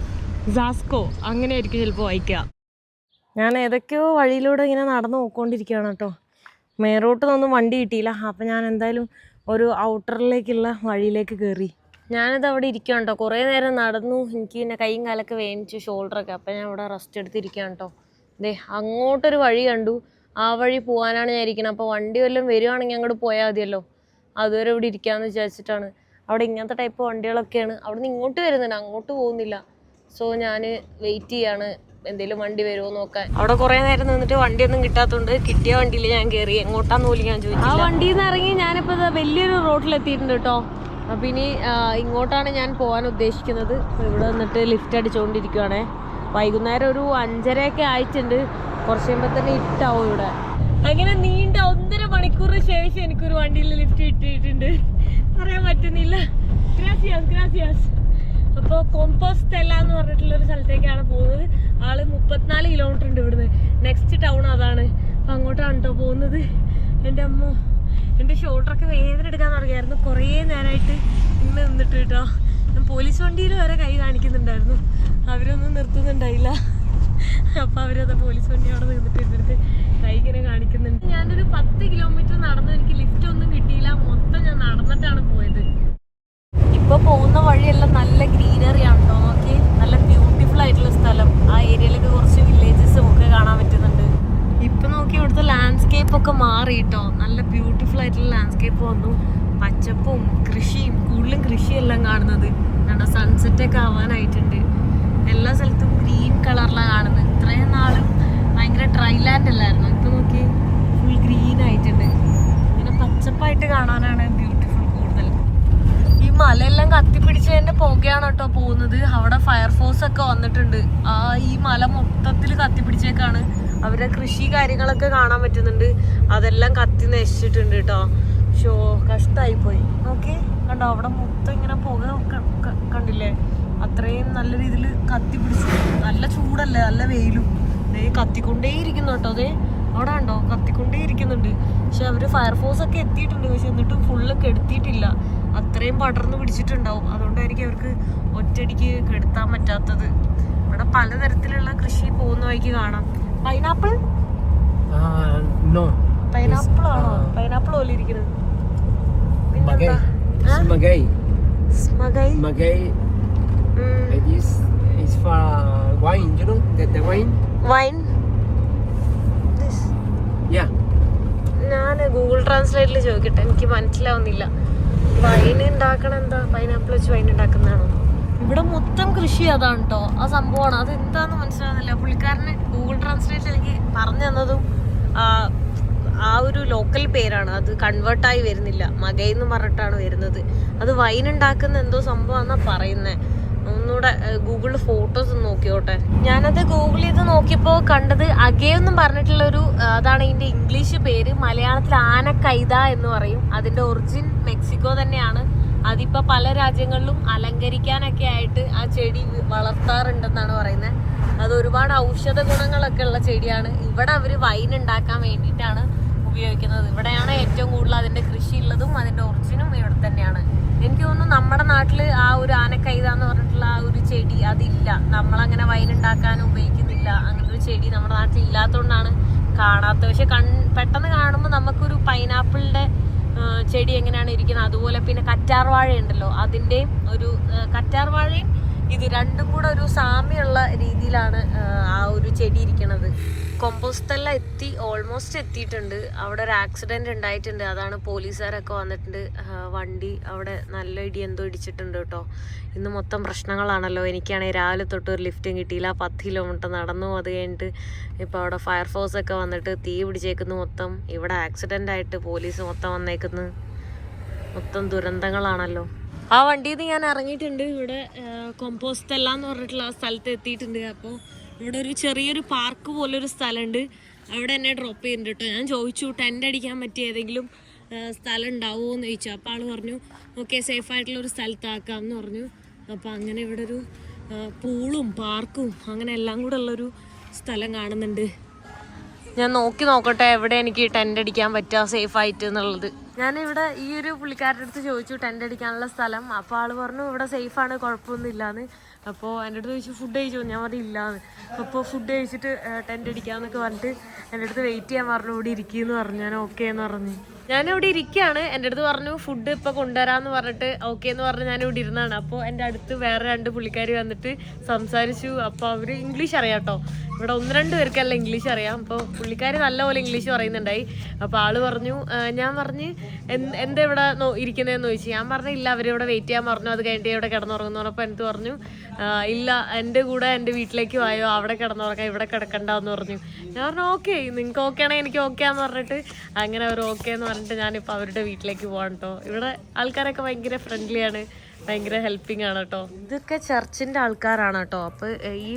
സാസ്കോ അങ്ങനെ ആയിരിക്കും ചിലപ്പോൾ വായിക്കുക. ഞാൻ ഏതൊക്കെയോ വഴിയിലൂടെ ഇങ്ങനെ നടന്നു പോയിക്കൊണ്ടിരിക്കുകയാണ് കേട്ടോ. മേറോട്ട് നിന്നൊന്നും വണ്ടി കിട്ടിയില്ല. അപ്പം ഞാൻ എന്തായാലും ഒരു ഔട്ടറിലേക്കുള്ള വഴിയിലേക്ക് കയറി ഞാനത് അവിടെ ഇരിക്കുകയാണ് കേട്ടോ. കുറേ നേരം നടന്നു. എനിക്ക് പിന്നെ കൈയും കാലൊക്കെ വേനിച്ചു ഷോൾഡറൊക്കെ അപ്പം ഞാൻ ഇവിടെ റെസ്റ്റ് എടുത്തിരിക്കുകയാണ് കേട്ടോ. ദേ അങ്ങോട്ടൊരു വഴി കണ്ടു. ആ വഴി പോകാനാണ് ഞാൻ ഇരിക്കുന്നത് അപ്പോൾ വണ്ടി വല്ലതും വരുവാണെങ്കിൽ അങ്ങോട്ട് പോയാൽ മതിയല്ലോ. അതുവരെ ഇവിടെ ഇരിക്കാമെന്ന് വിചാരിച്ചിട്ടാണ്. അവിടെ ഇങ്ങനത്തെ ടൈപ്പ് വണ്ടികളൊക്കെയാണ്. അവിടെ നിന്ന് ഇങ്ങോട്ട് വരുന്നുണ്ട്. അങ്ങോട്ട് പോകുന്നില്ല. സോ ഞാൻ വെയിറ്റ് ചെയ്യാണ്. എന്തെങ്കിലും വണ്ടി വരുമോ നോക്കാൻ. അവിടെ കുറെ നേരം നിന്നിട്ട് വണ്ടിയൊന്നും കിട്ടാത്തതുകൊണ്ട് കിട്ടിയ വണ്ടിയിൽ ഞാൻ കയറി എങ്ങോട്ടാന്ന് പോലും ഞാൻ ചോദിച്ചു ആ വണ്ടിയിൽ നിന്ന് ഇറങ്ങി ഞാനിപ്പോ ദാ വലിയൊരു റോഡിൽ എത്തിയിട്ടുണ്ട് കേട്ടോ. അപ്പൊ ഇനി ഇങ്ങോട്ടാണ് ഞാൻ പോകാൻ ഉദ്ദേശിക്കുന്നത്. ഇവിടെ വന്നിട്ട് ലിഫ്റ്റ് അടിച്ചുകൊണ്ടിരിക്കുവാണേ വൈകുന്നേരം ഒരു അഞ്ചരയൊക്കെ ആയിട്ടുണ്ട്. കുറച്ച് കഴിയുമ്പോൾ തന്നെ ഇട്ടാവും ഇവിടെ. അങ്ങനെ നീണ്ട ഒന്നര മണിക്കൂറിന് ശേഷം എനിക്കൊരു വണ്ടിയിൽ ലിഫ്റ്റ് കിട്ടിയിട്ടുണ്ട് പറയാൻ പറ്റുന്നില്ല. ഗ്രാസിയാസ് ഗ്രാസിയാസ് അപ്പോൾ കോമ്പോസ്റ്റെല്ല എന്ന് പറഞ്ഞിട്ടുള്ള ഒരു സ്ഥലത്തേക്കാണ് പോകുന്നത്. ആൾ മുപ്പത്തിനാല് കിലോമീറ്റർ ഉണ്ട് ഇവിടുന്ന്. നെക്സ്റ്റ് ടൗൺ അതാണ്. അപ്പം അങ്ങോട്ടാണ് കേട്ടോ പോകുന്നത്. എന്റെ അമ്മ എന്റെ ഷോൾഡറൊക്കെ വേദന എടുക്കാൻ തുടങ്ങിയായിരുന്നു കുറേ നേരമായിട്ട് ഇന്ന് നിന്നിട്ട് കേട്ടോ പോലീസ് വണ്ടിയിൽ വരെ കൈ കാണിക്കുന്നുണ്ടായിരുന്നു. അവരൊന്നും നിർത്തുന്നുണ്ടായില്ല. അപ്പം അവരത് പോലീസ് വണ്ടി അവിടെ നിന്നിട്ട് ഇരുന്നിട്ട് കൈ ഇങ്ങനെ കാണിക്കുന്നുണ്ട്. ഞാനൊരു പത്ത് കിലോമീറ്റർ നടന്നു എനിക്ക് ലിഫ്റ്റ് ഒന്നും കിട്ടിയില്ല. മൊത്തം ഞാൻ നടന്നിട്ടാണ് പോയത്. ഇപ്പൊ പോകുന്ന വഴിയെല്ലാം നല്ല ഗ്രീനറി ആണ് നോക്കി നല്ല ബ്യൂട്ടിഫുൾ ആയിട്ടുള്ള സ്ഥലം. ആ ഏരിയയിലൊക്കെ കുറച്ച് വില്ലേജസും ഒക്കെ കാണാൻ പറ്റുന്നുണ്ട്. ഇപ്പൊ നോക്കി ഇവിടുത്തെ ലാൻഡ്സ്കേപ്പ് ഒക്കെ മാറി കേട്ടോ നല്ല ബ്യൂട്ടിഫുൾ ആയിട്ടുള്ള ലാൻഡ്സ്കേപ്പ് വന്നു. പച്ചപ്പും കൃഷിയും കൂടുതലും കൃഷിയെല്ലാം കാണുന്നത്. കണ്ടോ സൺസെറ്റൊക്കെ ആവാനായിട്ടുണ്ട്. എല്ലാ സ്ഥലത്തും ഗ്രീൻ കളറിലാണ് കാണുന്നത് ഇത്രയും നാളും ഭയങ്കര ഡ്രൈ ലാൻഡ് അല്ലായിരുന്നു? ഇപ്പം നോക്കി ഫുൾ ഗ്രീൻ ആയിട്ടുണ്ട്. ഇങ്ങനെ പച്ചപ്പായിട്ട് കാണാനാണ് ബ്യൂട്ടിഫുൾ കൂടുതൽ. ഈ മലയെല്ലാം കത്തിപ്പിടിച്ചതിന്റെ പുകയാണ് കേട്ടോ പോകുന്നത്. അവിടെ ഫയർഫോഴ്സ് ഒക്കെ വന്നിട്ടുണ്ട്. ആ ഈ മല മൊത്തത്തിൽ കത്തിപ്പിടിച്ചേക്കാണ്. അവരുടെ കൃഷി കാര്യങ്ങളൊക്കെ കാണാൻ പറ്റുന്നുണ്ട്. അതെല്ലാം കത്തി നശിച്ചിട്ടുണ്ട് കേട്ടോ. ഷോ കഷ്ടായി പോയി നോക്കി കണ്ടോ അവിടെ മൊത്തം ഇങ്ങനെ പുക കണ്ടില്ലേ? അത്രയും നല്ല രീതിയിൽ കത്തി പിടിച്ചു. നല്ല ചൂടല്ലേ നല്ല വെയിലും. ദേ കത്തിക്കൊണ്ടേ ഇരിക്കുന്നു കേട്ടോ അതെ അവിടെ ഉണ്ടോ കത്തിക്കൊണ്ടേ ഇരിക്കുന്നുണ്ട് പക്ഷെ അവർ ഫയർഫോഴ്സ് ഒക്കെ എത്തിയിട്ടുണ്ട്. പക്ഷെ എന്നിട്ടും ഫുള്ള് കെടുത്തിയിട്ടില്ല അത്രയും പടർന്ന് പിടിച്ചിട്ടുണ്ടാവും. അതുകൊണ്ടായിരിക്കും അവർക്ക് ഒറ്റടിക്ക് കെടുത്താൻ പറ്റാത്തത്. ഇവിടെ പലതരത്തിലുള്ള കൃഷി പോകുന്ന വഴിക്ക് കാണാം. പൈനാപ്പിൾ. പൈനാപ്പിൾ ആണോ? പൈനാപ്പിൾ പോലെ ഇരിക്കുന്നത്. Magay. Huh? It's magay. സ്മഗൈ Magay. It is. It's for wine. You know the, the wine. Wine? This. Yeah. ഞാൻ ഗൂഗിൾ ട്രാൻസ്ലേറ്റിൽ ചോദിക്കട്ടെ എനിക്ക് മനസ്സിലാവുന്നില്ല വൈൻ ഉണ്ടാക്കണ എന്താ പൈനാപ്പിൾ വെച്ച് വൈൻ ഉണ്ടാക്കുന്നതാണോ ഇവിടെ മൊത്തം കൃഷി അതാണ് കേട്ടോ ആ സംഭവമാണ് അത് എന്താന്ന് മനസ്സിലാവുന്നില്ല പുള്ളിക്കാരന് ഗൂഗിൾ ട്രാൻസ്ലേറ്റ് എനിക്ക് പറഞ്ഞു തന്നതും ആ, ഒരു ലോക്കൽ പേരാണ്. അത് കൺവേർട്ടായി വരുന്നില്ല. മകൈ എന്ന് പറഞ്ഞിട്ടാണ് വരുന്നത്. അത് വൈൻ ഉണ്ടാക്കുന്ന എന്തോ സംഭവമാണെന്നാ പറയുന്നത് ഒന്നുകൂടെ ഗൂഗിളിൽ ഫോട്ടോസ് നോക്കിയോട്ടെ. ഞാനത് ഗൂഗിൾ ചെയ്ത് നോക്കിയപ്പോൾ കണ്ടത് അഗേ എന്നും പറഞ്ഞിട്ടുള്ള ഒരു അതാണ് ഇതിന്റെ ഇംഗ്ലീഷ് പേര്. മലയാളത്തിൽ ആനക്കൈത എന്ന് പറയും. അതിന്റെ ഒറിജിൻ മെക്സിക്കോ തന്നെയാണ്. അതിപ്പോൾ പല രാജ്യങ്ങളിലും അലങ്കരിക്കാനൊക്കെ ആയിട്ട് ആ ചെടി വളർത്താറുണ്ടെന്നാണ് പറയുന്നത് അത് ഒരുപാട് ഔഷധ ഗുണങ്ങളൊക്കെ ഉള്ള ചെടിയാണ്. ഇവിടെ അവർ വൈൻ ഉണ്ടാക്കാൻ വേണ്ടിയിട്ടാണ് ഉപയോഗിക്കുന്നത്. ഇവിടെയാണ് ഏറ്റവും കൂടുതൽ അതിന്റെ കൃഷി ഉള്ളതും അതിന്റെ ഒറിജിനും ഇവിടെ തന്നെയാണ്. എനിക്ക് തോന്നുന്നു നമ്മുടെ നാട്ടിൽ ആ ഒരു ആനക്കൈത എന്ന് പറഞ്ഞിട്ടുള്ള ആ ഒരു ചെടി അതില്ല. നമ്മളങ്ങനെ വൈനുണ്ടാക്കാൻ ഉപയോഗിക്കുന്നില്ല. അങ്ങനെ ഒരു ചെടി നമ്മുടെ നാട്ടിൽ ഇല്ലാത്തതുകൊണ്ടാണ് കാണാത്ത പക്ഷെ കൺ പെട്ടെന്ന് കാണുമ്പോൾ നമുക്കൊരു പൈനാപ്പിളിന്റെ ചെടി എങ്ങനെയാണ് ഇരിക്കുന്നത്? അതുപോലെ പിന്നെ കറ്റാർ വാഴ ഉണ്ടല്ലോ അതിന്റെയും ഒരു കറ്റാർ വാഴയും ഇത് രണ്ടും കൂടെ ഒരു സാമ്യമുള്ള രീതിയിലാണ് ആ ഒരു ചെടി ഇരിക്കണത്. കൊമ്പോസ്റ്റെല്ലാം എത്തി ഓൾമോസ്റ്റ് എത്തിയിട്ടുണ്ട്. അവിടെ ഒരു ആക്സിഡന്റ് ഉണ്ടായിട്ടുണ്ട്. അതാണ് പോലീസുകാരൊക്കെ വന്നിട്ടുണ്ട്. വണ്ടി അവിടെ നല്ല ഇടി എന്തോ ഇടിച്ചിട്ടുണ്ട് കേട്ടോ. ഇന്ന് മൊത്തം പ്രശ്നങ്ങളാണല്ലോ. എനിക്കാണെങ്കിൽ രാവിലെ തൊട്ട് ഒരു ലിഫ്റ്റും കിട്ടിയില്ല. പത്ത് കിലോമീറ്റർ നടന്നു അത് കഴിഞ്ഞിട്ട് ഇപ്പോൾ അവിടെ ഫയർഫോഴ്സ് ഒക്കെ വന്നിട്ട് തീ പിടിച്ചേക്കുന്നു മൊത്തം. ഇവിടെ ആക്സിഡന്റ് ആയിട്ട് പോലീസ് മൊത്തം വന്നേക്കുന്നു. മൊത്തം ദുരന്തങ്ങളാണല്ലോ. ആ വണ്ടിയിൽ നിന്ന് ഞാൻ ഇറങ്ങിയിട്ടുണ്ട്. ഇവിടെ കൊമ്പോസ്റ്റെല്ലാം എന്ന് പറഞ്ഞിട്ടുള്ള സ്ഥലത്ത് എത്തിയിട്ടുണ്ട്. അപ്പോൾ ഇവിടെ ഒരു ചെറിയൊരു പാർക്ക് പോലൊരു സ്ഥലമുണ്ട് അവിടെ എന്നെ ഡ്രോപ്പ് ചെയ്യുന്നുണ്ട് കേട്ടോ ഞാൻ ചോദിച്ചു ടെന്റ് അടിക്കാൻ പറ്റിയ ഏതെങ്കിലും സ്ഥലം ഉണ്ടാവുമോ എന്ന് ചോദിച്ചു. അപ്പോൾ ആൾ പറഞ്ഞു ഓക്കെ സേഫ് ആയിട്ടുള്ള ഒരു സ്ഥലത്താക്കാം എന്ന് പറഞ്ഞു. അപ്പോൾ അങ്ങനെ ഇവിടെ ഒരു പൂളും പാർക്കും അങ്ങനെ എല്ലാം കൂടെ ഉള്ളൊരു സ്ഥലം കാണുന്നുണ്ട്. ഞാൻ നോക്കി നോക്കട്ടെ എവിടെ എനിക്ക് ടെന്റ് അടിക്കാൻ പറ്റുക സേഫ് ആയിട്ട് എന്നുള്ളത്. ഞാനിവിടെ ഈ ഒരു പുള്ളിക്കാരുടെ അടുത്ത് ചോദിച്ചു ടെന്റ് അടിക്കാനുള്ള സ്ഥലം? അപ്പോൾ ആൾ പറഞ്ഞു ഇവിടെ സേഫാണ് കുഴപ്പമൊന്നുമില്ലാന്ന്. അപ്പോൾ എന്റെ അടുത്ത് ചോദിച്ചു ഫുഡ് കഴിച്ചു? ഞാൻ പറഞ്ഞു ഇല്ലാന്ന് അപ്പോൾ ഫുഡ് കഴിച്ചിട്ട് ടെന്റ് അടിക്കാമെന്നൊക്കെ പറഞ്ഞിട്ട് എന്റെ അടുത്ത് വെയിറ്റ് ചെയ്യാൻ പറഞ്ഞു ഇവിടെ ഇരിക്കുമെന്ന് പറഞ്ഞു. ഞാൻ ഓക്കെ എന്ന് പറഞ്ഞു. ഞാനിവിടെ ഇരിക്കുകയാണ് എന്റെ അടുത്ത് പറഞ്ഞു ഫുഡ് ഇപ്പോൾ കൊണ്ടുവരാമെന്ന് പറഞ്ഞിട്ട് ഓക്കെ എന്ന് പറഞ്ഞ് ഞാൻ ഇവിടെ ഇരുന്നാണ്. അപ്പോൾ എന്റെ അടുത്ത് വേറെ രണ്ട് പുള്ളിക്കാർ വന്നിട്ട് സംസാരിച്ചു. അപ്പോൾ അവർ ഇംഗ്ലീഷ് അറിയാം കേട്ടോ ഇവിടെ ഒന്ന് രണ്ട് പേർക്കല്ല ഇംഗ്ലീഷ് അറിയാം. അപ്പോൾ പുള്ളിക്കാർ നല്ലപോലെ ഇംഗ്ലീഷ് പറയുന്നുണ്ടായി. അപ്പോൾ ആൾ പറഞ്ഞു ഞാൻ പറഞ്ഞ് "എന്ത്- ഇവിടെ ഇരിക്കുന്നതെന്ന് ചോദിച്ചു. ഞാൻ പറഞ്ഞു ഇല്ല അവരിവിടെ വെയിറ്റ് ചെയ്യാൻ പറഞ്ഞു. അത് കഴിഞ്ഞിട്ട് ഇവിടെ കിടന്നുറങ്ങുന്നു. പറഞ്ഞപ്പോൾ എനിക്ക് പറഞ്ഞു ഇല്ല എന്റെ കൂടെ എന്റെ വീട്ടിലേക്ക് വായോ? അവിടെ കിടന്നുറങ്ങാം ഇവിടെ കിടക്കണ്ടെന്ന് പറഞ്ഞു. ഞാൻ പറഞ്ഞു ഓക്കെ നിങ്ങൾക്ക് ഓക്കെ ആണെങ്കിൽ എനിക്ക് ഓക്കെ ആന്ന് പറഞ്ഞിട്ട്. അങ്ങനെ അവർ ഓക്കെ എന്ന് പറഞ്ഞിട്ട് ഞാനിപ്പോൾ അവരുടെ വീട്ടിലേക്ക് പോകാൻ കേട്ടോ ഇവിടെ ആൾക്കാരൊക്കെ ഭയങ്കര ഫ്രണ്ട്ലിയാണ് ഭയങ്കര ഹെൽപ്പിംഗ് ആണ് കേട്ടോ ഇതൊക്കെ ചർച്ചിന്റെ ആൾക്കാരാണ് കേട്ടോ അപ്പോൾ ഈ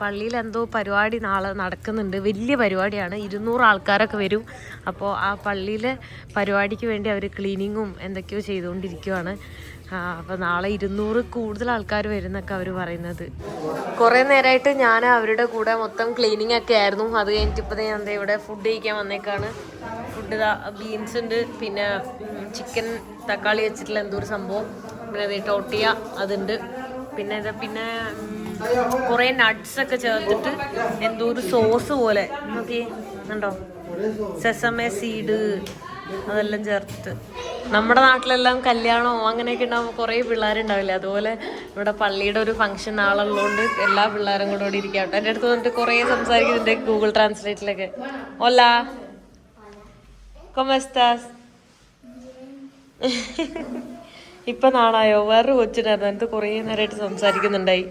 പള്ളിയിൽ എന്തോ പരിപാടി നാളെ നടക്കുന്നുണ്ട്. വലിയ പരിപാടിയാണ്. ഇരുന്നൂറ് ആൾക്കാരൊക്കെ വരും. അപ്പോൾ ആ പള്ളിയിലെ പരിപാടിക്ക് വേണ്ടി അവർ ക്ലീനിങ്ങും എന്തൊക്കെയോ ചെയ്തുകൊണ്ടിരിക്കുവാണ്. അപ്പോൾ നാളെ ഇരുന്നൂറ് കൂടുതൽ ആൾക്കാർ വരുന്നൊക്കെ അവർ പറയുന്നത്. കുറേ നേരമായിട്ട് ഞാൻ അവരുടെ കൂടെ മൊത്തം ക്ലീനിങ് ഒക്കെ ആയിരുന്നു. അത് കഴിഞ്ഞിട്ടിപ്പോൾ ഞാൻ ദേ ഇവിടെ ഫുഡ് കഴിക്കാൻ വന്നേക്കാണ്. ഫുഡ് ബീൻസ് ഉണ്ട് പിന്നെ ചിക്കൻ തക്കാളി വെച്ചിട്ടുള്ള എന്തോ ഒരു സംഭവം. പിന്നെ ടോട്ടിയ അതുണ്ട്. പിന്നെ ഇത് പിന്നെ കുറേ നട്ട്സ് ഒക്കെ ചേർത്തിട്ട് എന്തോ ഒരു സോസ് പോലെ. നോക്കി ഉണ്ടോ സെസമേ സീഡ് അതെല്ലാം ചേർത്തിട്ട്. നമ്മുടെ നാട്ടിലെല്ലാം കല്യാണമോ അങ്ങനെയൊക്കെ ഉണ്ടാകുമ്പോൾ കുറേ പിള്ളേരുണ്ടാവില്ല? അതുപോലെ ഇവിടെ പള്ളിയുടെ ഒരു ഫംഗ്ഷൻ ആളുള്ളതുകൊണ്ട് എല്ലാ പിള്ളേരും കൂടെ കൂടി ഇരിക്കാം എന്റെ അടുത്ത് വന്നിട്ട് കുറേ സംസാരിക്കുന്നുണ്ട് ഗൂഗിൾ ട്രാൻസ്ലേറ്റിലൊക്കെ ഒല്ല കൊമസ്താസ് ഇപ്പൊ നാളായോ വേറൊരു കൊച്ചിനായിരുന്നു എന്നിട്ട് കുറേ നേരമായിട്ട് സംസാരിക്കുന്നുണ്ടായി.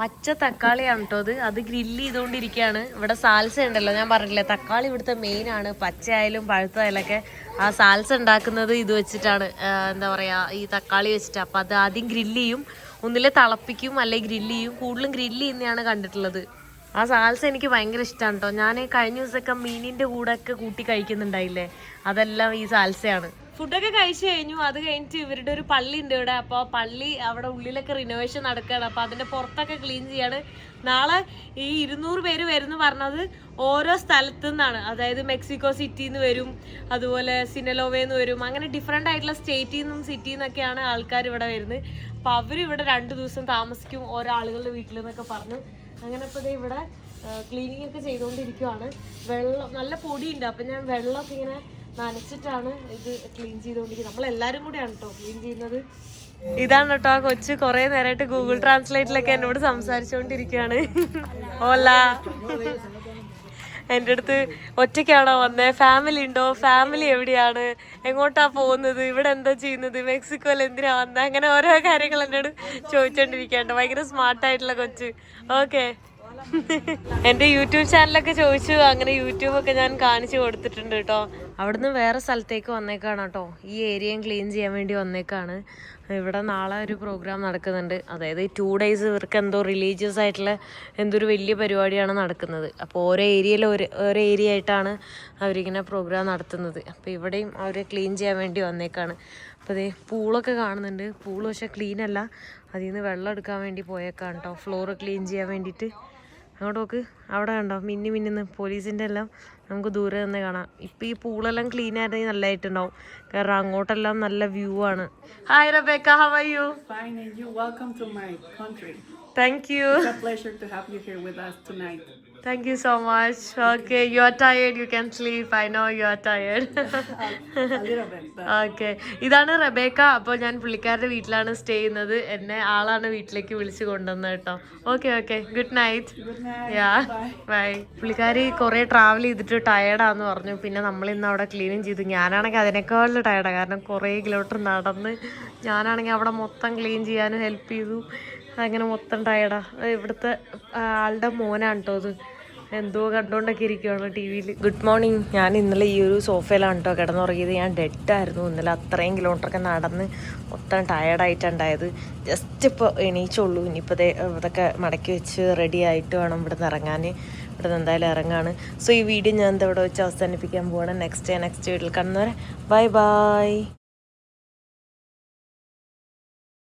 പച്ച തക്കാളിയാണ് കേട്ടോ അത്. അത് ഗ്രില്ല് ചെയ്തുകൊണ്ടിരിക്കുകയാണ് ഇവിടെ സാൽസ ഉണ്ടല്ലോ ഞാൻ പറഞ്ഞില്ലേ തക്കാളി ഇവിടുത്തെ മെയിൻ ആണ്. പച്ചയായാലും പഴുത്തതായാലൊക്കെ ആ സാൽസ ഉണ്ടാക്കുന്നത് ഇത് വെച്ചിട്ടാണ്. എന്താ പറയാ ഈ തക്കാളി വെച്ചിട്ട്. അപ്പൊ അത് ആദ്യം ഗ്രില്ല് ചെയ്യും. ഒന്നിലെ തിളപ്പിക്കും അല്ലെങ്കിൽ ഗ്രില്ല് ചെയ്യും. കൂടുതലും ഗ്രില്ല് ചെയ്യുന്നതാണ് കണ്ടിട്ടുള്ളത്. ആ സാൽസ എനിക്ക് ഭയങ്കര ഇഷ്ടമാണ് കേട്ടോ ഞാൻ കഴിഞ്ഞ ദിവസമൊക്കെ മീനിന്റെ കൂടെയൊക്കെ കൂട്ടി കഴിക്കുന്നുണ്ടായില്ലേ? അതെല്ലാം ഈ സാൽസയാണ് ഫുഡൊക്കെ കഴിച്ചു കഴിഞ്ഞു. അത് കഴിഞ്ഞിട്ട് ഇവരുടെ ഒരു പള്ളി ഉണ്ട് ഇവിടെ. അപ്പോൾ പള്ളി അവിടെ ഉള്ളിലൊക്കെ റിനോവേഷൻ നടക്കുകയാണ് അപ്പോൾ അതിന്റെ പുറത്തൊക്കെ ക്ലീൻ ചെയ്യാണ്. നാളെ ഈ ഇരുന്നൂറ് പേര് വരുന്നു പറഞ്ഞത് ഓരോ സ്ഥലത്തു നിന്നാണ് അതായത് മെക്സിക്കോ സിറ്റിയിൽ നിന്ന് വരും അതുപോലെ സിനലോവേന്ന് വരും. അങ്ങനെ ഡിഫറെന്റ് ആയിട്ടുള്ള സ്റ്റേറ്റിൽ നിന്നും സിറ്റിയിൽ നിന്നൊക്കെയാണ് ആൾക്കാർ ഇവിടെ വരുന്നത്. അപ്പോൾ അവരിവിടെ രണ്ട് ദിവസം താമസിക്കും ഓരോ ആളുകളുടെ വീട്ടിൽ നിന്നൊക്കെ പറഞ്ഞു. അങ്ങനെ ഇപ്പോൾ ദേ ഇവിടെ ക്ലീനിങ് ഒക്കെ ചെയ്തുകൊണ്ടിരിക്കുവാണ്. വെള്ളം നല്ല പൊടിയുണ്ട്. അപ്പം ഞാൻ വെള്ളമൊക്കെ ഇങ്ങനെ നനച്ചിട്ടാണ് ഇത് ക്ലീൻ ചെയ്തുകൊണ്ടിരിക്കുന്നത്. നമ്മൾ എല്ലാരും കൂടെയാണ് കേട്ടോ ക്ലീൻ ചെയ്യുന്നത്. ഇതാണ് കേട്ടോ ആ കൊച്ചു കുറെ നേരമായിട്ട് ഗൂഗിൾ ട്രാൻസ്ലേറ്റിലൊക്കെ എന്നോട് സംസാരിച്ചുകൊണ്ടിരിക്കുകയാണ്. ഓല എന്റെ അടുത്ത് ഒറ്റയ്ക്കാണോ വന്നേ? ഫാമിലി ഉണ്ടോ? ഫാമിലി എവിടെയാണ്? എങ്ങോട്ടാ പോകുന്നത്? ഇവിടെ എന്താ ചെയ്യുന്നത്? മെക്സിക്കോയിൽ എന്തിനാ വന്നത് അങ്ങനെ ഓരോ കാര്യങ്ങൾ എന്നോട് ചോദിച്ചോണ്ടിരിക്കാണ്ട് ഭയങ്കര സ്മാർട്ടായിട്ടുള്ള കൊച്ച്. ഓക്കെ എന്റെ യൂട്യൂബ് ചാനലൊക്കെ ചോദിച്ചു. അങ്ങനെ യൂട്യൂബൊക്കെ ഞാൻ കാണിച്ചു കൊടുത്തിട്ടുണ്ട് കേട്ടോ അവിടുന്ന് വേറെ സ്ഥലത്തേക്ക് വന്നേക്കാണ് കേട്ടോ. ഈ ഏരിയയും ക്ലീൻ ചെയ്യാൻ വേണ്ടി വന്നേക്കാണ്. ഇവിടെ നാളെ ഒരു പ്രോഗ്രാം നടക്കുന്നുണ്ട്. അതായത് ടു ഡേയ്സ് ഇവർക്ക് എന്തോ റിലീജിയസ് ആയിട്ടുള്ള എന്തൊരു വലിയ പരിപാടിയാണ് നടക്കുന്നത്. അപ്പോൾ ഓരോ ഏരിയയിൽ ഒരു ഓരോ ഏരിയ ആയിട്ടാണ് അവരിങ്ങനെ പ്രോഗ്രാം നടത്തുന്നത്. അപ്പോൾ ഇവിടെയും അവർ ക്ലീൻ ചെയ്യാൻ വേണ്ടി വന്നേക്കാണ്. അപ്പോൾ അതേ പൂളൊക്കെ കാണുന്നുണ്ട്. പൂൾ പക്ഷേ ക്ലീൻ അല്ല. അതിൽ നിന്ന് വെള്ളം എടുക്കാൻ വേണ്ടി പോയേക്കാണ് കേട്ടോ. ഫ്ലോർ ക്ലീൻ ചെയ്യാൻ വേണ്ടിയിട്ട്. അങ്ങോട്ട് നോക്ക്. അവിടെ കണ്ടോ? മിന്നി മിന്നിന്ന്. പോലീസിന്റെ എല്ലാം നമുക്ക് ദൂരെ നിന്ന് കാണാം. ഇപ്പം ഈ പൂളെല്ലാം ക്ലീൻ ആയിരുന്നെങ്കിൽ നല്ലതായിട്ടുണ്ടാവും കാരണം അങ്ങോട്ടെല്ലാം നല്ല വ്യൂ ആണ്. Hi Rebecca how are you fine and you welcome to my country thank you it's a pleasure to have you here with us tonight. Thank you so much. Okay, I know you are tired A little bit, but okay ഇതാണ് Rebecca. അപ്പോൾ ഞാൻ പുള്ളിക്കാരുടെ വീട്ടിലാണ് stay ചെയ്യുന്നത്. എന്നെ ആളാണ് വീട്ടിലേക്ക് വിളിച്ചു കൊണ്ടുവന്നത് കേട്ടോ. Okay okay good night yeah bye പുള്ളിക്കാരി കുറേ ട്രാവൽ ചെയ്തിട്ട് ടയർഡാന്ന് പറഞ്ഞു. പിന്നെ നമ്മൾ ഇന്ന് അവിടെ ക്ലീനും ചെയ്തു. ഞാനാണെങ്കിൽ അതിനേക്കാളും ടയർഡാണ് കാരണം കുറേ കിലോമീറ്റർ നടന്ന് ഞാനാണെങ്കിൽ അവിടെ മൊത്തം ക്ലീൻ ചെയ്യാനും ഹെൽപ്പ് ചെയ്തു. അങ്ങനെ മൊത്തം ടയർഡാ ഇവിടുത്തെ ആളുടെ മോനാണ് കേട്ടോ അത് എന്തോ കണ്ടുകൊണ്ടൊക്കെ ഇരിക്കുവാണ് ടി വിയിൽ ഗുഡ് മോർണിംഗ് ഞാൻ ഇന്നലെ ഈ ഒരു സോഫയിലാണ് കേട്ടോ കിടന്നുറങ്ങിയത്. ഞാൻ ഡെഡായിരുന്നു ഇന്നലെ. അത്രയും കിലോമീറ്ററൊക്കെ നടന്ന് മൊത്തം ടയർഡായിട്ടുണ്ടായത് ജസ്റ്റ് ഇപ്പോൾ എണീച്ചുള്ളൂ. ഇനിയിപ്പോൾ ഇതൊക്കെ മടക്കി വെച്ച് റെഡി ആയിട്ട് വേണം ഇവിടെ നിന്ന് ഇറങ്ങാൻ. ഇവിടെ നിന്ന് എന്തായാലും ഇറങ്ങാണ്. സോ ഈ വീഡിയോ ഞാൻ ഇവിടെ വെച്ച് അവസാനിപ്പിക്കാൻ പോവാണ്. നെക്സ്റ്റ് ഡേ നെക്സ്റ്റ് വീട്ടിൽ കാണുന്നവരെ. Bye bye